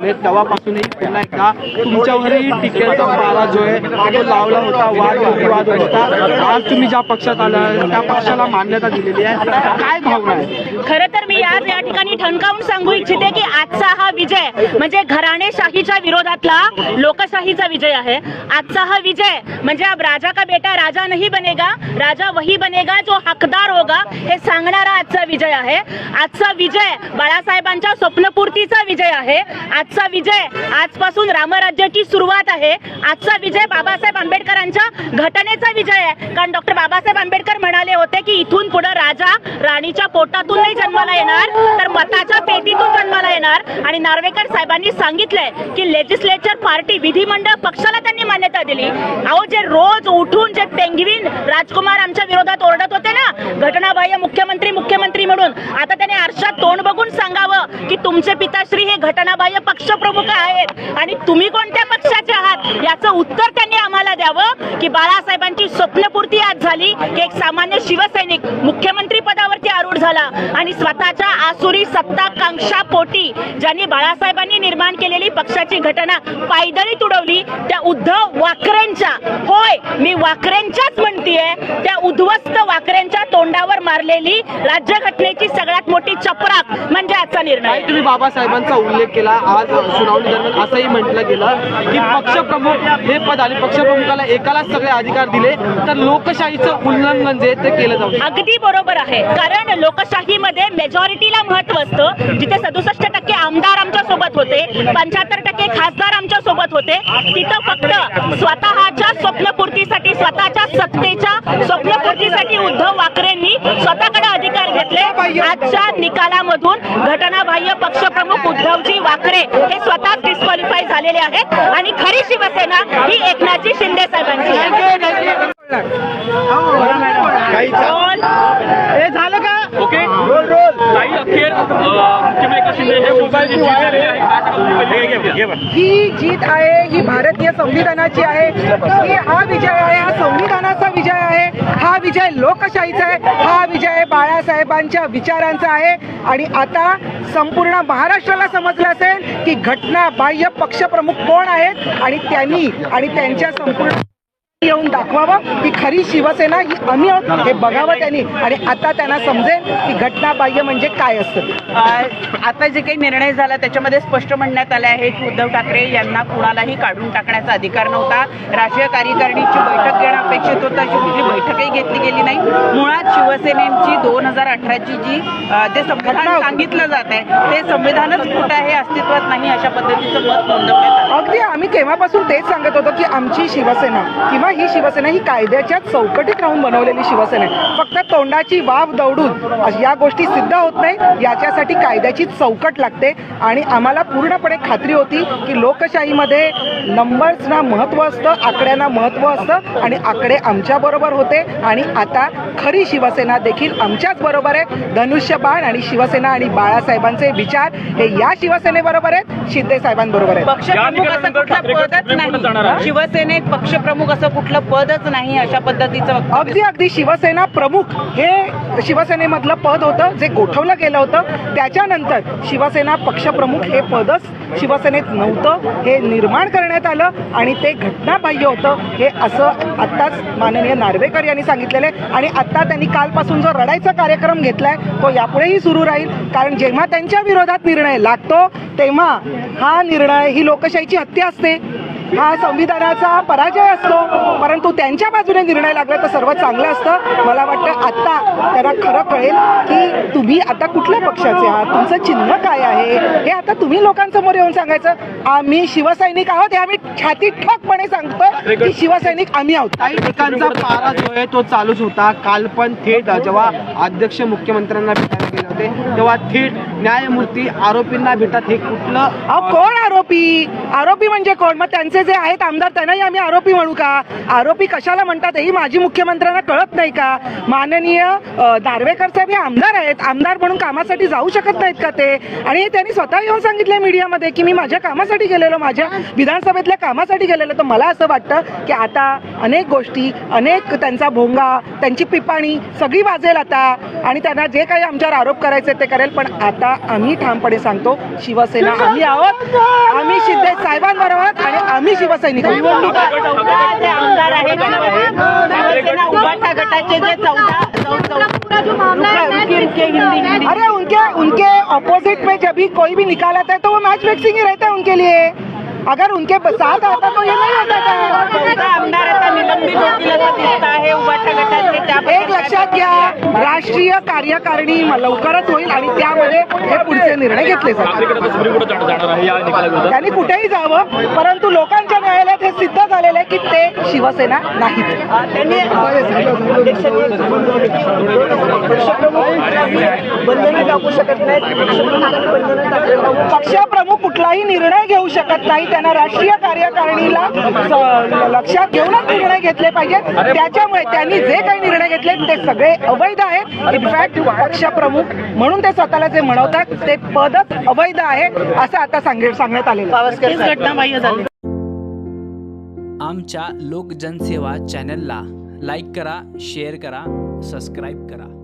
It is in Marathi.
तेव्हापासूनही पुन्हा एकदा तुमच्यावरही टीकेचा पारा जो आहे तो लावला होता वाद विवाद होता. आज तुम्ही ज्या पक्षात आला त्या पक्षाला मान्यता दिलेली आहे. काय भावना आहे? खरं तर मी आज या ठिकाणी ठणकावून सांगू इच्छिते की आजचा हा विजय म्हणजे घराणेशाहीच्या विरोधातला लोकशाहीचा विजय आहे. आजचा हा विजय म्हणजे अब राजा का बेटा राजा नाही बनेगा राजा वही बनेगा जो हकदार होगा हे सांगणारा आजचा विजय आहे. आजचा विजय बाळासाहेबांच्या स्वप्नपूर्तीचा विजय आहे. आज आजचा विजय आजपासून रामराज्याची सुरुवात आहे. आजचा विजय बाबासाहेब आंबेडकरांच्या घटनेचा विजय आहे. कारण डॉक्टर बाबासाहेब आंबेडकर म्हणाले होते की इथून पुढे राजा राणीच्या पोटातून नाही जन्माला येणार तर मताच्या पेटीतून जन्माला येणार. आणि नार्वेकर साहेबांनी सांगितलंय की लेजिस्लेचर पार्टी विधिमंडळ पक्षाला त्यांनी मान्यता दिली. अहो जे रोज उठून जे पेंगवीन राजकुमार आमच्या विरोधात ओरडत होते ना घटनाबाह्य मुख्यमंत्री मुख्यमंत्री म्हणून आता त्याने आरशात तोंड बघून सांगावं. की तुमचे पिताश्री हे घटनाबाह्य पक्षप्रमुख आहेत. आणि तुम्ही कोणत्या पक्षाचे आहात? याचं उत्तर त्यांनी आम्हाला द्यावं की बाळासाहेबांची स्वप्नपूर्ती आज झाली. की एक सामान्य शिवसैनिक मुख्यमंत्री पदावरती आरूढ झाला. आणि स्वतःच्या आसुरी सत्ताकांक्षा पोटी ज्यांनी बाळासाहेबांनी निर्माण केलेली पक्षाची घटना पायदळी तुडवली त्या उद्धव वाकरेंच्या होय मी वाकरेंच्याच म्हणतीये. त्या उद्ध्वस्त वाकरेंच्या तोंडावर मारलेली राज्यघटनेची सगळ्यात मोठी चपराक म्हणजे आजचा निर्णय. काय तुम्ही बाबासाहेबांचा उल्लेख केला? आज सुनावणी दरम्यान असंही म्हटलं गेलं की पक्षप्रमुख हे पद आणि पक्षप्रमुखाला एकालाच सगळे अधिकार दिले तर लोकशाहीचं उल्लंघन जे ते केलं जाऊ अगदी बरोबर आहे. कारण लोकशाहीमध्ये मेजॉरिटीला महत्त्व असतं. जिथे सदुसष्ट टक्के आमदार आमच्यासोबत होते पंच्याहत्तर टक्के खासदार आमच्यासोबत होते तिथं फक्त स्वतःच्या स्वप्नपूर्तीसाठी स्वतःच्या सत्तेच्या स्वप्नपूर्तीसाठी उद्धव वाकरेंनी स्वतःकडे अधिकार घेतले. आजच्या निकालामधून घटनाबाह्य पक्षप्रमुख उद्धवजी वाकरे हे स्वतः डिस्क्वालिफाय झालेले आहेत. आणि खरी शिवसेना ही एकनाथजी शिंदे साहेबांची हे झालं का? ओके. काही अखेर अ, मुख्यमंत्री एकनाथ शिंदे हे जीत आहे? ही जीत आहे ही भारतीय संविधानाची आहे. ही हा विजय आहे हा संविधानाचा विजय आहे. हा विजय लोकशाहीचा आहे. हा विजय बाळासाहेबांच्या विचारांचा आहे. आणि आता संपूर्ण महाराष्ट्राला समजलं असेल की घटना बाह्य पक्षप्रमुख कोण आहेत? आणि त्यांनी आणि त्यांच्या संपूर्ण येऊन दाखवावं की खरी शिवसेना ही आम्ही आहोत. हे बघावं त्यांनी. आणि आता त्यांना समजेल की घटना बाह्य म्हणजे काय असतं. आता जे काही निर्णय झाला त्याच्यामध्ये स्पष्ट म्हणण्यात आले आहे की उद्धव ठाकरे यांना कुणालाही काढून टाकण्याचा अधिकार नव्हता. राष्ट्रीय कार्यकारिणीची बैठक घेणं अपेक्षित होतं. अशी कुठली बैठकही घेतली गेली नाही. मुळात शिवसेनेची दोन हजार अठराची जी जे संविधान सांगितलं जात आहे ते संविधानच खोटं आहे अस्तित्वात नाही अशा पद्धतीचं मत नोंदवण्यात आलं. अगदी आम्ही केव्हापासून तेच सांगत होतो की आमची शिवसेना किंवा ही शिवसेना ही कायद्याच्या चौकटीत राहून बनवलेली शिवसेना आहे. फक्त तोंडाची वाव दौडून या गोष्टी सिद्ध होत नाही. याच्यासाठी कायद्याची चौकट लागते. आणि आम्हाला पूर्णपणे खात्री होती की लोकशाहीमध्ये नंबर्सना महत्त्व असतं आकड्यांना महत्त्व असतं आणि आकडे आमच्या बरोबर होते. आणि आता खरी शिवसेना देखील आमच्याच बरोबर आहे. धनुष्यबाण आणि शिवसेना आणि बाळासाहेबांचे विचार हे या शिवसेनेबरोबर आहेत. शिंदे साहेबांबरोबर आहेत. पक्षप्रमुख असं कुठलं नाही. आहे. शिवसेनेत पक्षप्रमुख असं कुठलं पदच नाही अशा पद्धतीचं अगदी अगदी शिवसेना प्रमुख हे शिवसेनेमधलं पद होतं जे गोठवलं गेलं होतं. त्याच्यानंतर शिवसेना पक्षप्रमुख हे पदच शिवसेनेत नव्हतं. हे निर्माण करण्यात आलं आणि ते घटनाबाह्य होतं. हे असं आत्ताच माननीय नार्वेकर यांनी सांगितलेलं आहे. आणि आत्ता त्यांनी कालपासून जो रडायचा कार्यक्रम घेतलाय तो यापुढेही सुरू राहील. कारण जेव्हा त्यांच्या विरोधात निर्णय लागतो तेव्हा हा निर्णय ही लोकशाहीची हत्या असते. हा संविधानाचा पराजय असतो परंतु त्यांच्या बाजूने निर्णय लागला तर सर्व चांगलं असतं. मला वाटतं आता त्यांना खरं कळेल की तुम्ही आता कुठल्या पक्षाचे आहात? तुमचं चिन्ह काय आहे? हे आता तुम्ही लोकांसमोर येऊन सांगायचं. आम्ही शिवसैनिक आहोत हे आम्ही छाती ठोकपणे सांगतोय की शिवसैनिक आम्ही आहोत. काही ठिकाणचा पारा जो आहे तो चालूच होता. काल पण थेट जेव्हा अध्यक्ष मुख्यमंत्र्यांना भेटायला गेले होते तेव्हा थेट न्यायमूर्ती आरोपींना भेटत हे कुठलं कोण आरोपी आरोपी म्हणजे कोण? मग त्यांचे जे आहेत आमदार त्यांनाही आम्ही आरोपी म्हणू का? आरोपी कशाला म्हणतात ही माजी मुख्यमंत्र्यांना कळत नाही का? माननीय दारवेकर दार्वेकर साहेब हे आमदार आहेत. आमदार म्हणून कामासाठी जाऊ शकत नाहीत का ते? आणि त्यांनी स्वतः येऊन सांगितलं मीडियामध्ये की मी माझ्या कामासाठी गेलेलो माझ्या विधानसभेतल्या कामासाठी गेलेलो. तर मला असं वाटतं की आता अनेक गोष्टी अनेक त्यांचा भोंगा त्यांची पिपाणी सगळी वाजेल आता. आणि त्यांना जे काही आमच्यावर आरोप करायचे ते करेल. पण आता आम्ही ठामपणे सांगतो शिवसेना आम्ही आहोत. शिंदे साहेबांबरोबर आणि आम्ही शिवसैनिक. चौदा जे आमदार आहेत शिवसेना उभाटा गटाचे जे चौदा चौ- चौ- रुके- रुके हिंदी हिंदी अरे उनके उनके ऑपोजिट में जब भी कोई भी निकाल आता है तो वो मैच फिक्सिंग ही रहता है उनके लिए अगर उनके साथ आता तो ये नहीं होता था। एक लक्षात घ्या राष्ट्रीय कार्यकारिणी लवकरच होईल आणि त्यामध्ये हे पुढचे निर्णय घेतले निकालाविरोधात त्यांनी कुठेही जावं परंतु लोकांच्या न्यायालयात हे सिद्ध झालेलं आहे की ते शिवसेना नाहीत. पक्षप्रमुख कुठलाही निर्णय घेऊ शकत नाही त्यांना राष्ट्रीय कार्यकारिणीला लक्षात घेऊनच निर्णय घेतले पाहिजेत. त्याच्यामुळे त्यांनी जे काही निर्णय घेतले ते सगळे अवैध आहेत. इनफॅक्ट पक्षप्रमुख म्हणून ते स्वतःला जे म्हणवतात ते पदच अवैध आहे असं आता सांगे सांगण्यात आलेलं आमच्या लोक जनसेवा चॅनलला लाईक करा शेअर करा सबस्क्राईब करा.